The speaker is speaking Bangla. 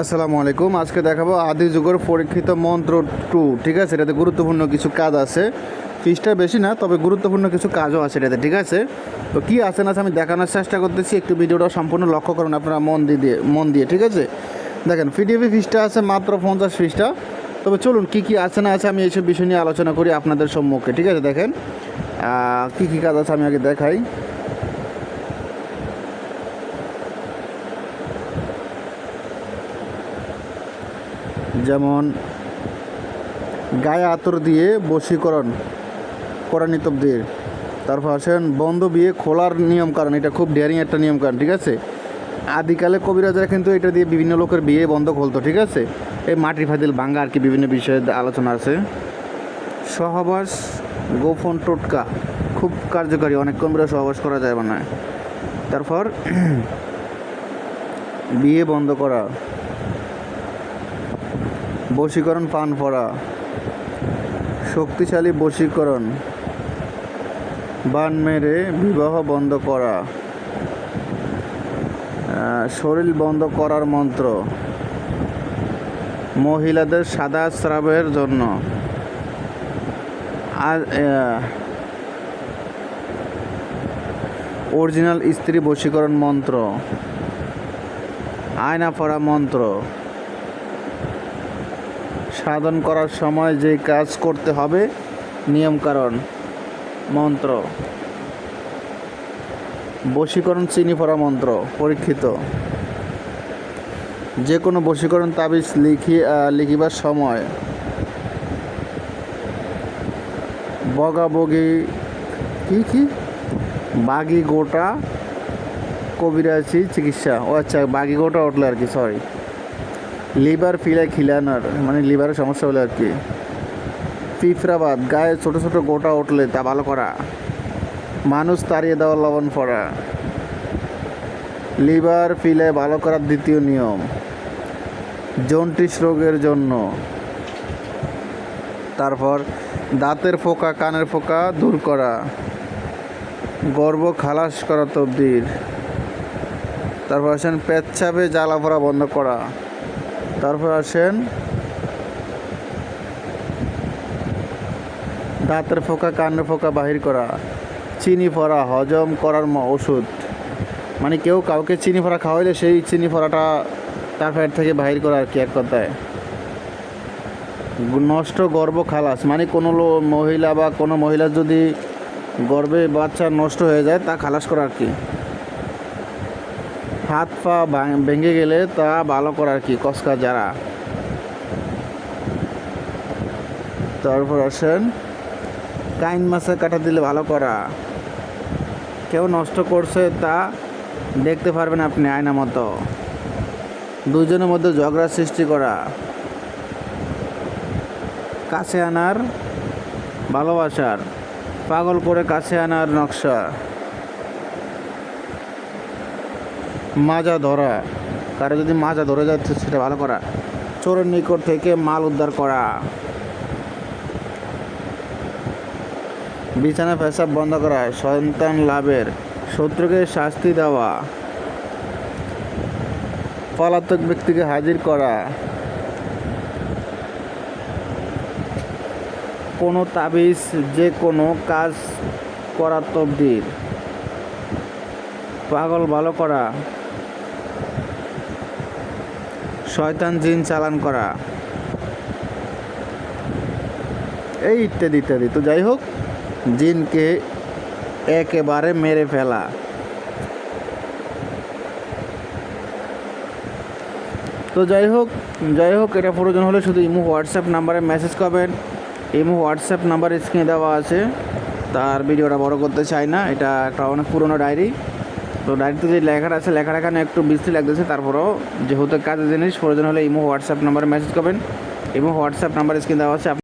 আসসালামু আলাইকুম। আজকে দেখাবো আদি যুগের পরীক্ষিত মন্ত্র টু, ঠিক আছে? এটাতে গুরুত্বপূর্ণ কিছু কাজ আছে। ফিসটা বেশি না, তবে গুরুত্বপূর্ণ কিছু কাজও আছে এটাতে, ঠিক আছে? তো কী আছে না আছে আমি দেখানোর চেষ্টা করতেছি। একটু ভিডিওটা সম্পূর্ণ লক্ষ্য করুন আপনারা, মন দিয়ে মন দিয়ে, ঠিক আছে? দেখেন, পিডিএফি ফিসটা আছে মাত্র পঞ্চাশ ফিসটা তবে চলুন, কী কী আছে না আছে আমি এইসব বিষয় নিয়ে আলোচনা করি আপনাদের সম্মুখে, ঠিক আছে? দেখেন কী কী কাজ আছে আমি আগে দেখাই। যেমন গায়ে আতর দিয়ে বশীকরণ করানি তবদির তারপর আসেন, বন্ধ বিয়ে খোলার নিয়ম কারণ, এটা খুব ডেয়ারিং একটা নিয়ম কারণ, ঠিক আছে? আদিকালে কবিরাজরা কিন্তু এটা দিয়ে বিভিন্ন লোকের বিয়ে বন্ধ খুলতো, ঠিক আছে? এই মাটির ফাদিল ভাঙ্গা আর কি বিভিন্ন বিষয়ে আলোচনা আছে। সহবাস গোপন টোটকা, খুব কার্যকারী, অনেক কবিরা সহবাস করা যায় না তারপর বিয়ে বন্ধ করা। বশীকরণ পান পড়া। শক্তিশালী বশীকরণ। বান মেরে বিবাহ বন্ধ করা। শরীর বন্ধ করার মন্ত্র। মহিলাদের সাদা স্রাবের জন্য। অরিজিনাল স্ত্রী বশীকরণ মন্ত্র। আয়না পড়া মন্ত্র। সাধন করার সময় যে কাজ করতে হবে নিয়মকানুন মন্ত্র। বশীকরণ চিনি পড়া মন্ত্র, পরীক্ষিত। যে কোনো বশীকরণ তাবিজ লিখি লিখিবার সময় বগাবগি কি কি? বাগি গোটা কবিরাজি চিকিৎসা। ও আচ্ছা বাগি গোটা উঠল আর কি সরি লিভার ফিলে খিলানার মানে লিভারের সমস্যা হলে আর কি। পিঁপড়াবাদ গায়ে ছোট ছোট গোটা উঠলে তা ভালো করা। মানুষ তাড়িয়ে দেওয়া লবণ পড়া। লিভার ফিলে ভালো করার দ্বিতীয় নিয়ম জন্টিস রোগের জন্য। তারপর, দাঁতের ফোকা, কানের ফোকা দূর করা। গর্ব খালাস করা তবদির। তারপর আসেন পেচ্ছাপে জ্বালা পড়া বন্ধ করা। তারপর আসেন। দাঁতের ফোকা, কানের ফোকা বাহির করা। চিনি ফরা হজম করার ওষুধ। মানে কেউ কাউকে চিনি ফড়া খাওয়াইলে সেই চিনি ফরাটা তার পেট থেকে বাহির করা আর কি এক কথায়। নষ্ট গর্ভ খালাস। মানে কোনো মহিলা বা কোনো মহিলার যদি গর্ভে বাচ্চা নষ্ট হয়ে যায়, তা খালাস করা আর কি। হাত পা ভেঙে গেলে তা ভালো করার কি? কসকা যারা। তারপর আসেন, কাইন মাছে কাটা দিলে ভালো করা। কেউ নষ্ট করছে তা দেখতে পারবেন আপনি আয়না মতো। দুজনের মধ্যে ঝগড়া সৃষ্টি করা। কাছে আনার ভালোবাসার। পাগল করে কাছে আনার নকশা। মাজা ধরা। কারও যদি মাজা ধরে যাচ্ছে সেটা ভালো করা। চোরের নিকট থেকে মাল উদ্ধার করা। বিছানা পেশাব বন্ধ করা। সন্তান লাভের শত্রুকে শাস্তি দেওয়া। পলাতক ব্যক্তিকে হাজির করা। কোনো তাবিজ, যে কোনো কাজ করা তবদির পাগল ভালো করা। শয়তান জিন চালান করা। এই ইত্যাদি ইত্যাদি। তো যাই হোক, জিনকে একেবারে মেরে ফেলা। তো যাই হোক যাই হোক, এটা প্রয়োজন হলে শুধু ইমো, হোয়াটসঅ্যাপ নাম্বারে মেসেজ করবেন। ইমো, হোয়াটসঅ্যাপ নাম্বার স্ক্রিনে দেওয়া আছে। তার ভিডিওটা বড় করতে চাই না, এটা একটা অনেক পুরনো ডায়েরি তো ডায়েরিতে যে লেখাটা আছে, লেখাটা এখানে একটু বৃষ্টি লাগতেছে। তারপরেও যেহেতু কাজের জিনিস, প্রয়োজন হলে ইমো, হোয়াটসঅ্যাপ নাম্বারে মেসেজ করবেন। এবং হোয়াটসঅ্যাপ নাম্বার স্ক্রিন দেওয়া আছে।